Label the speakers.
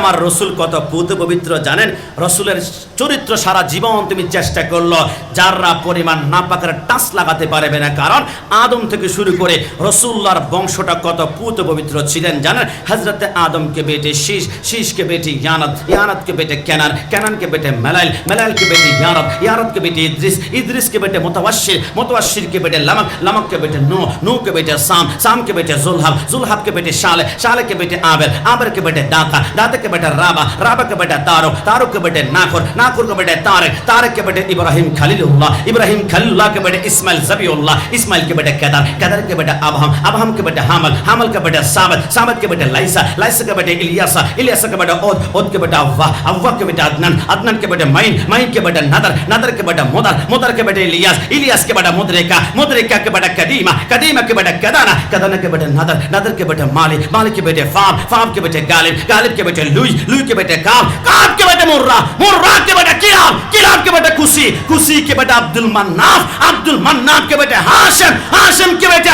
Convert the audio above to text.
Speaker 1: আমার রসুল কত পুত পবিত্র, জানেন? রসুলের চরিত্র সারা জীবন তুমি চেষ্টা করল, যাররা পরিমাণ না পাকার টাচ লাগাতে পারবে না। কারণ আদম থেকে শুরু করে রসুল্লার বংশটা কত পুত পবিত্র ছিলেন, জানেন? হজরতে আদমকে বেটে শীষ, শীষকে বেটি ইয়ানত ইয়ানতকে বেটে কেনান ক্যানানকে বেটে মেলাইল, মেলাইলকে বেটে ইয়ারত ইয়ারতকে বেটে ইদ্রিস, ইদ্রিসকে বেটে মোতাবাসির মোতাবাসিরকে বেটে লামক, লামককে বেটে নো নোকে বেটে সাম, সামকে বেটে জুলহাব, জুলহাবকে বেটে শালে, শালেকে বেটে আবের আবেরকে বেটে দাতা, দাঁতাকে के बेटे राबा राबा के बेटे तारो तारो के बेटे नाखुर नाखुर के बेटे तारक तारक के बेटे इब्राहिम खलीलुल्लाह इब्राहिम खलीलुल्लाह के बेटे इस्माइल जबीउल्लाह इस्माइल के बेटे कदर कदर के बेटे अबहम अबहम के बेटे हामल हामल के बेटे साबत साबत के बेटे लाइसा लाइसा के बेटे इलियासा इलियासा के बेटे ओद ओद के बेटे अव्वा अव्वा के बेटे अदनन अदनन के बेटे मईन मईन के बेटे नदर नदर के बेटे मुदर मुदर के बेटे इलियास इलियास के बेटे मुद्रिका मुद्रिका के बेटे कदीमा कदीमा के बेटे कदाना कदाना के बेटे नदर नदर के बेटे मालिक मालिक के बेटे फाम फाम के बेटे गालिब गालिब के बेटे लुई लुई के बेटे काम काम के बेटे मुर्रा मुर्रा के बेटे किलाब किलाब के बेटे खुशी खुशी के बेटे अब्दुल मन्नाफ अब्दुल मन्नाफ के बेटे हाशिम हाशिम के बेटे